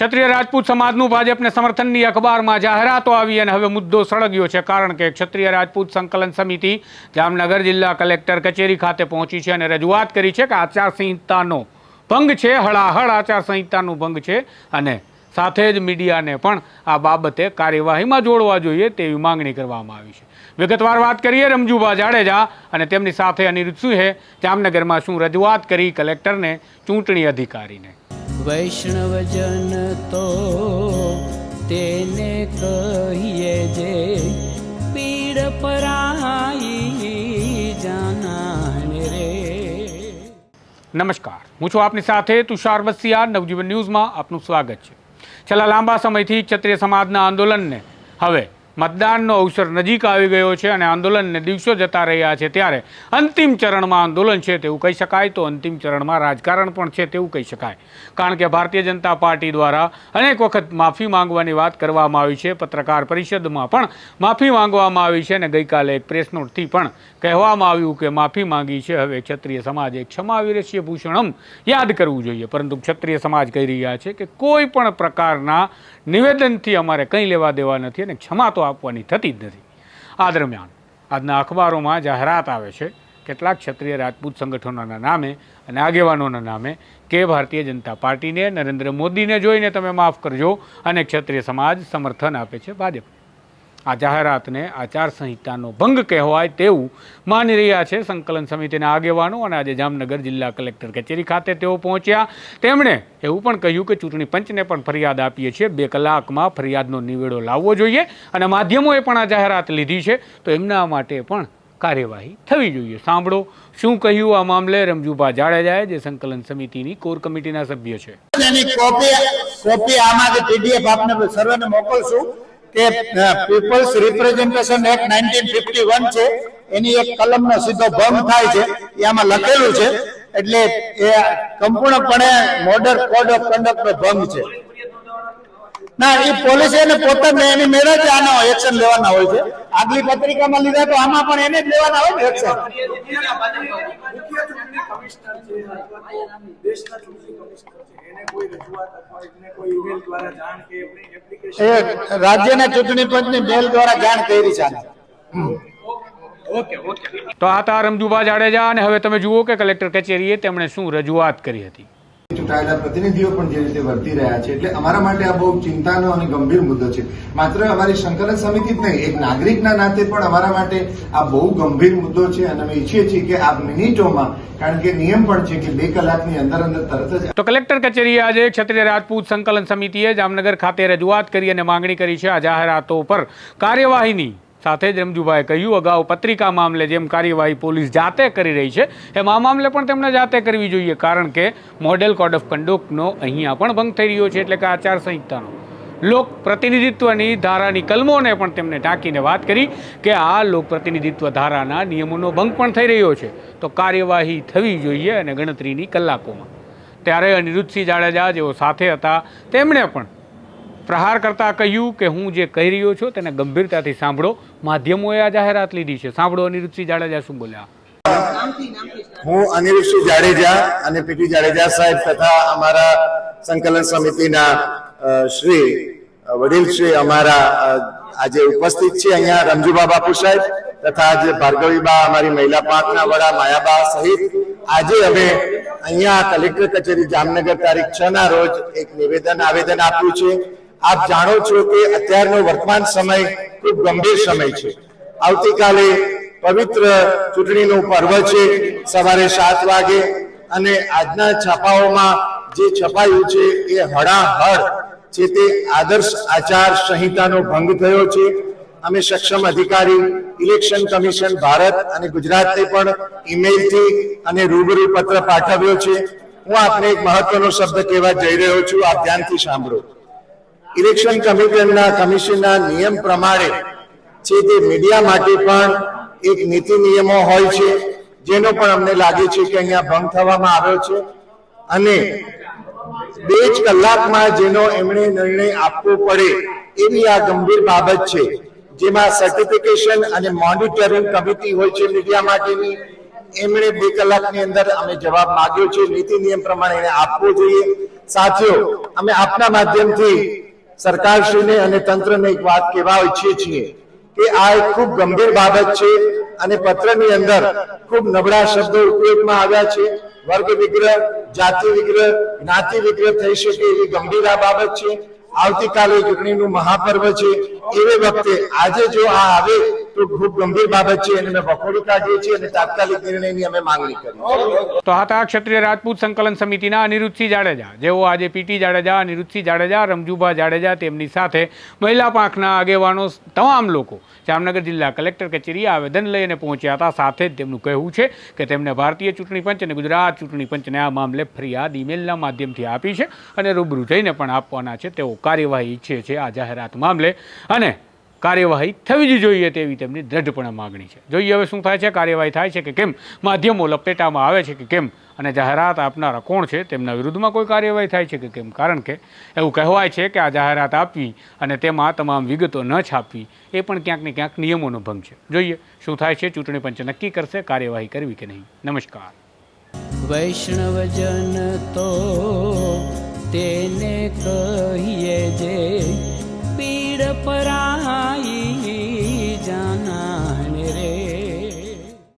ક્ષત્રિય રાજપૂત સમાજનું ભાજપને સમર્થનની અખબારમાં જાહેરાતો આવી અને હવે મુદ્દો સળગ્યો છે. કારણ કે ક્ષત્રિય રાજપૂત સંકલન સમિતિ જામનગર જિલ્લા કલેક્ટર કચેરી ખાતે પહોંચી છે અને રજૂઆત કરી છે કે આચારસંહિતાનો ભંગ છે, હળાહળ આચારસંહિતાનો ભંગ છે અને સાથે જ મીડિયાને પણ આ બાબતે કાર્યવાહીમાં જોડવા જોઈએ તેવી માંગણી કરવામાં આવી છે. વિગતવાર વાત કરીએ રમજુભા જાડેજા અને તેમની સાથે અનિરુદ્ધ સિંહે જામનગરમાં શું રજૂઆત કરી કલેક્ટરને ચૂંટણી અધિકારીને. વૈષ્ણવજન તો તેને કહીએ જે પીડ પરાઈ જાનાને રે. નમસ્કાર. હું છું આપની સાથે તુષાર વસિયા, નવજીવન ન્યૂઝમાં આપનું સ્વાગત છે. છેલ્લા લાંબા સમયથી ક્ષત્રિય સમાજના આંદોલનને હવે મતદાનનો અવસર નજીક આવી ગયો છે અને આંદોલનને દિવસો જતા રહ્યા છે ત્યારે અંતિમ ચરણમાં આંદોલન છે તેવું કહી શકાય. તો અંતિમ ચરણમાં રાજકારણ પણ છે તેવું કહી શકાય. કારણ કે ભારતીય જનતા પાર્ટી દ્વારા અનેક વખત માફી માંગવાની વાત કરવામાં આવી છે. પત્રકાર પરિષદમાં પણ માફી માંગવામાં આવી છે અને ગઈકાલે એક પ્રેસ નોટથી પણ કહેવામાં આવ્યું કે માફી માંગી છે. હવે ક્ષત્રિય સમાજે ક્ષમા વિરસ્ય ભૂષણમ યાદ કરવું જોઈએ. પરંતુ ક્ષત્રિય સમાજ કહી રહ્યા છે કે કોઈ પણ પ્રકારના નિવેદનથી અમારે કંઈ લેવા દેવા નથી અને ક્ષમા તો આપવાની થતી જ નથી. આ દરમિયાન આજના અખબારોમાં જાહેરાત આવે છે, કેટલાક ક્ષત્રિય રાજપૂત સંગઠનોના નામે અને આગેવાનોના નામે કે ભારતીય જનતા પાર્ટીને નરેન્દ્ર મોદીને જોઈને તમે માફ કરજો અને ક્ષત્રિય સમાજ સમર્થન આપે છે ભાજપ આ જાહેરાતને આચારસંહિતાનો ભંગ કહેવાય તેવું માની રહ્યા છે સંકલન સમિતિના આગેવાનો અને આજે જામનગર જિલ્લા કલેક્ટર કચેરી ખાતે તેઓ પહોંચ્યા. તેમણે એવું પણ કહ્યું કે ચૂંટણી પંચને પણ ફરિયાદ આપીએ છીએ. બે કલાકમાં ફરિયાદનો નિવેડો લાવવો જોઈએ અને માધ્યમોએ પણ આ જાહેરાત લીધી છે. તો એમના માટે પણ કાર્યવાહી થવી જોઈએ. સાંભળો શું કહ્યું આ મામલે રમજુભા જાડેજાએ, જે સંકલન સમિતિની કોર કમિટીના સભ્ય છે. એની કોપી કોપી આમાંથી પીડીએફ આપને સર્વેને મોકલશું. કે people's representation act nineteen fifty one છે, એની એક કલમનો સીધો ભંગ થાય છે, એ આમાં લખેલું છે, એટલે એ સંપૂર્ણપણે મોડર કોડ ઓફ કન્ડક્ટ નો ભંગ છે. ના, એ પોલીસ પોતાને એની મેળે જ આનો એક્શન લેવાના હોય છે. આગલી પત્રિકામાં લીધા તો આમાં પણ એને જ લેવાના હોય ને એક્શન રાજ્યના ચૂંટણી પંચની મેલ દ્વારા જાણ કરી છે તો આ હતા રમજુભા જાડેજા અને હવે તમે જુઓ કે કલેક્ટર કચેરીએ તેમણે શું રજૂઆત કરી હતી. ચૂંટાયેલા પ્રતિનિધિઓ પણ જે રીતે વર્તી રહ્યા છે, એટલે અમારા માટે આ બહુ ચિંતાનો અને ગંભીર મુદ્દો છે. માત્ર અમારી સંકલન સમિતિ જ નહીં, એક નાગરિકના નાતે પણ અમારા માટે આ બહુ ગંભીર મુદ્દો છે અને અમે ઈચ્છીએ છીએ કે આ મિનિટોમાં, કારણ કે નિયમ પણ છે કે બે કલાકની અંદર અંદર તરત જ તો કલેક્ટર કચેરીએ આજે ક્ષત્રિય રાજપૂત સંકલન સમિતિએ જામનગર ખાતે રજૂઆત કરી અને માંગણી કરી છે આ જાહેરાતો પર. કાર્યવાહીની સાથે જ રમજુભાઈએ કહ્યું, અગાઉ પત્રિકા મામલે જેમ કાર્યવાહી પોલીસ જાતે કરી રહી છે, એમ આ મામલે પણ તેમણે જાતે કરવી જોઈએ, કારણ કે મોડેલ કોડ ઓફ કન્ડક્ટનો અહીંયા પણ ભંગ થઈ રહ્યો છે, એટલે કે આચારસંહિતાનો લોક પ્રતિનિધિત્વની ધારાની કલમોને પણ તેમણે ટાંકીને વાત કરી કે આ લોક પ્રતિનિધિત્વ ધારાના નિયમોનો ભંગ પણ થઈ રહ્યો છે, તો કાર્યવાહી થવી જોઈએ અને ગણતરીની કલાકોમાં. ત્યારે અનિરુદ્ધસિંહ જાડેજા જેઓ સાથે હતા, તેમણે પણ પ્રહાર કરતા કહ્યું કે, હું જે કહી રહ્યો છું તેને ગંભીરતાથી સાંભળો માધ્યમોએ આ જાહેરાત લીધી છે. સાંભળો અનિરુદ્ધસિંહ જાડેજા શું બોલ્યા. હું અનિરુદ્ધસિંહ જાડેજા અને પીટી જાડેજા સાહેબ તથા અમારા સંકલન સમિતિના શ્રી વડીલ શ્રી અમારા આજે ઉપસ્થિત છે અહીંયા રમજુબા બાપુ સાહેબ તથા આજે ભાર્ગવીબા અમારી મહિલા પાંખના વડા માયાબા સહિત. આજે અમે અહીંયા કલેક્ટર કચેરી જામનગર તારીખ છ ના રોજ એક નિવેદન, આવેદન આપ્યું છે. આપ જાણો છો કે અત્યારનો વર્તમાન સમય ખૂબ ગંભીર સમય છે. આવતીકાલે પવિત્ર ચૂંટણીનો પર્વ છે, સવારે સાત વાગે અને આજના છાપાઓમાં જે છપાયું છે એ હડાહડ છે તે આદર્શ આચાર સંહિતાનો ભંગ થયો છે. અમે સક્ષમ અધિકારી, ઇલેક્શન કમિશન, ભારત અને ગુજરાતને પણ ઈમેલથી અને રૂબરૂ પત્ર પાઠવ્યો છે. હું આપને એક મહત્વનો શબ્દ કહેવા જઈ રહ્યો છું, આપ ધ્યાનથી સાંભળો. ઇલેક્શન કમિશનના કમિશનના નિયમ પ્રમાણે છે તે મીડિયા માટે પણ એક નીતિ નિયમો હોય છે, જેનો પણ અમને લાગે છે કે અહીંયા ભંગ થવામાં આવ્યો છે. અને બે જ કલાકમાં જેનો એમણે નિર્ણય આપવો પડે એવી આ ગંભીર બાબત છે, જેમાં સર્ટિફિકેશન અને મોનિટરિંગ કમિટી હોય છે મીડિયા માટેની. એમણે બે કલાકની અંદર અમે જવાબ માગ્યો છે, નીતિ નિયમ પ્રમાણે એને આપવો જોઈએ. સાથીઓ, અમે આપના માધ્યમથી સરકારશ્રીને અને તંત્રને એક વાત કહેવા ઈચ્છીએ છીએ કે આ એક ખૂબ ગંભીર બાબત છે અને પત્રની અંદર ખૂબ નબળા શબ્દો ઉપયોગમાં આવ્યા છે. વર્ગ વિગ્રહ, જાતિ વિગ્રહ, જ્ઞાતિ વિગ્રહ થઈ શકે એવી ગંભીર આ બાબત છે. આવતીકાલે ચૂંટણીનું મહાપર્વ છે. એવે વખતે આજે જો આ આવે સંકલન સમિતિના અનિરુદ્ધસિંહ જાડેજા. આજે પીટી જાડેજા રમજુભા જાડેજા તેમની સાથે મહિલા પાંખના આગેવાનો તમામ લોકો જામનગર જિલ્લા કલેક્ટર કચેરીએ આવેદન લઈને પહોંચ્યા હતા. સાથે જ તેમનું કહેવું છે કે તેમને ભારતીય ચૂંટણી પંચ અને ગુજરાત ચૂંટણી પંચને આ મામલે ફરિયાદ ઈમેલના માધ્યમથી આપી છે અને રૂબરૂ જઈને પણ આપવાના છે. તેઓ કાર્યવાહી ઈચ્છે છે આ જાહેરાત મામલે. અને કાર્યવાહી થવી જ જોઈએ તેવી તેમની દ્રઢપણે માગણી છે. જોઈએ હવે શું થાય છે, કાર્યવાહી થાય છે કે કેમ? માધ્યમો લપેટામાં આવે છે કે કેમ? અને જાહેરાત આપનારા કોણ છે? તેમના વિરુદ્ધમાં કોઈ કાર્યવાહી થાય છે કે કેમ? કારણ કે એવું કહેવાય છે કે આ જાહેરાત આપવી અને તેમાં તમામ વિગતો ન છાપવી એ પણ ક્યાંક ને ક્યાંક નિયમોનો ભંગ છે. જોઈએ શું થાય છે, ચૂંટણી પંચ નક્કી કરશે કાર્યવાહી કરવી કે નહીં? નમસ્કાર. વૈષ્ણવજન તો તેને કહીએ જે पराई